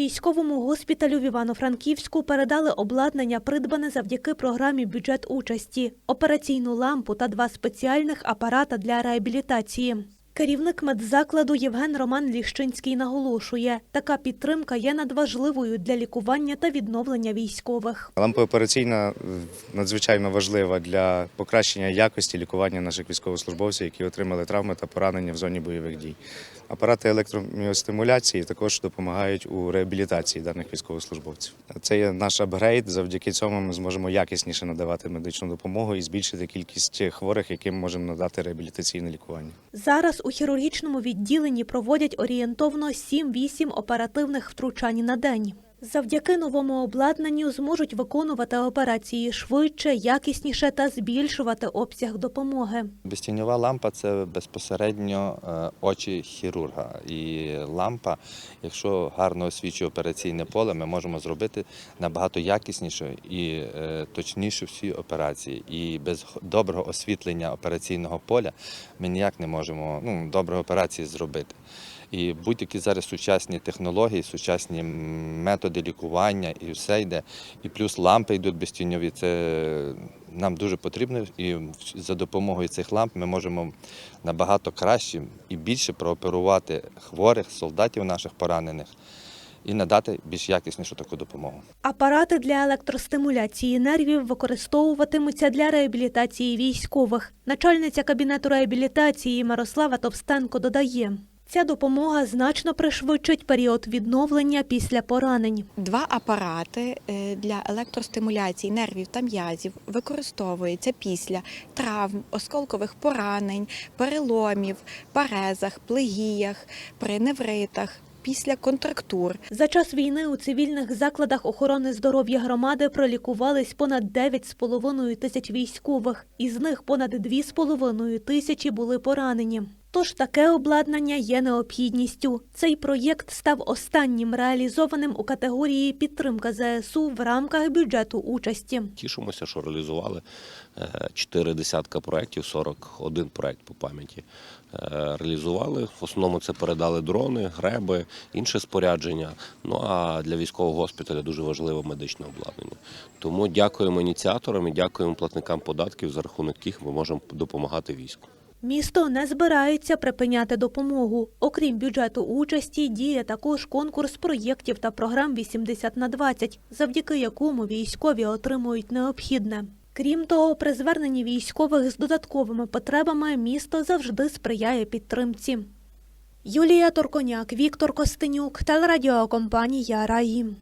Військовому госпіталю в Івано-Франківську передали обладнання, придбане завдяки програмі бюджет участі, операційну лампу та два спеціальних апарата для реабілітації. Керівник медзакладу Євген Роман Ліщинський наголошує, така підтримка є надважливою для лікування та відновлення військових. Лампа операційна е, надзвичайно важлива для покращення якості лікування наших військовослужбовців, які отримали травми та поранення в зоні бойових дій. Апарати електроміостимуляції також допомагають у реабілітації даних військовослужбовців. Це є наш апгрейд. Завдяки цьому ми зможемо якісніше надавати медичну допомогу і збільшити кількість хворих, яким можемо надати реабілітаційне лікування. Зараз у хірургічному відділенні проводять орієнтовно 7-8 оперативних втручань на день. Завдяки новому обладнанню зможуть виконувати операції швидше, якісніше та збільшувати обсяг допомоги. Безтіньова лампа це безпосередньо е, очі хірурга. І лампа, якщо гарно освічує операційне поле, ми можемо зробити набагато якісніше і е, точніше всі операції. І без доброго освітлення операційного поля ми ніяк не можемо ну, доброї операції зробити. І будь-які зараз сучасні технології, сучасні методи лікування і все йде. І плюс лампи йдуть безтіньові. Це нам дуже потрібно. І за допомогою цих ламп ми можемо набагато краще і більше прооперувати хворих, солдатів наших поранених і надати більш якіснішу таку допомогу. Апарати для електростимуляції нервів використовуватимуться для реабілітації військових. Начальниця кабінету реабілітації Мирослава Товстенко додає. Ця допомога значно пришвидшить період відновлення після поранень. Два апарати е, для електростимуляції нервів та м'язів використовуються після травм, осколкових поранень, переломів, парезах, плегіях, при невритах, після контрактур. За час війни у цивільних закладах охорони здоров'я громади пролікувались понад 9,5 тисяч військових, із них понад 2,5 тисячі були поранені. Тож таке обладнання є необхідністю. Цей проєкт став останнім реалізованим у категорії підтримка ЗСУ в рамках бюджету участі. Тішимося, що реалізували е, чотири десятка проєктів, 41 проєкт по пам'яті. Е, Реалізували. В основному це передали дрони, греби, інше спорядження. Ну а для військового госпіталя дуже важливе медичне обладнання. Тому дякуємо ініціаторам і дякуємо платникам податків, за рахунок яких ми можемо допомагати війську. Місто не збирається припиняти допомогу. Окрім бюджету участі, діє також конкурс проєктів та програм 80 на 20, завдяки якому військові отримують необхідне. Крім того, при зверненні військових з додатковими потребами місто завжди сприяє підтримці. Юлія Торконяк, Віктор Костенюк, телерадіокомпанія Раї.